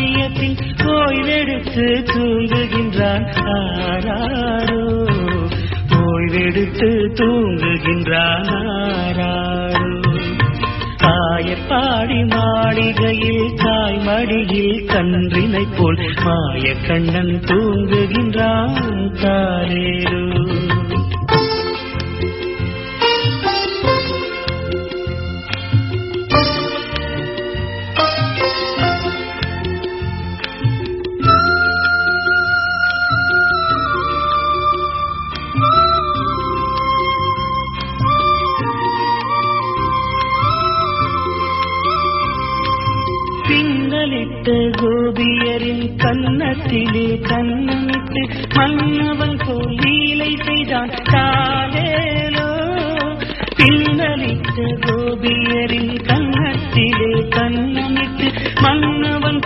ஆடிய பின் ஓய்வெடுத்து தூங்குகின்றான் ஆராரோ. ஓய்வெடுத்து தூங்குகின்றான் ஆராரோ. ஆயப்பாடி மாளிகையில் தாய் மடியில் கன்றினை போல் மாய கண்ணன் தூங்குகின்றான் தாரேரோ. பின்னலிட்ட கோபியரின் கன்னத்திலே கண்ணமிட்டு மன்னவன் போல் லீலை செய்தான். தாலேலோ பின்னலிட்ட கோபியர்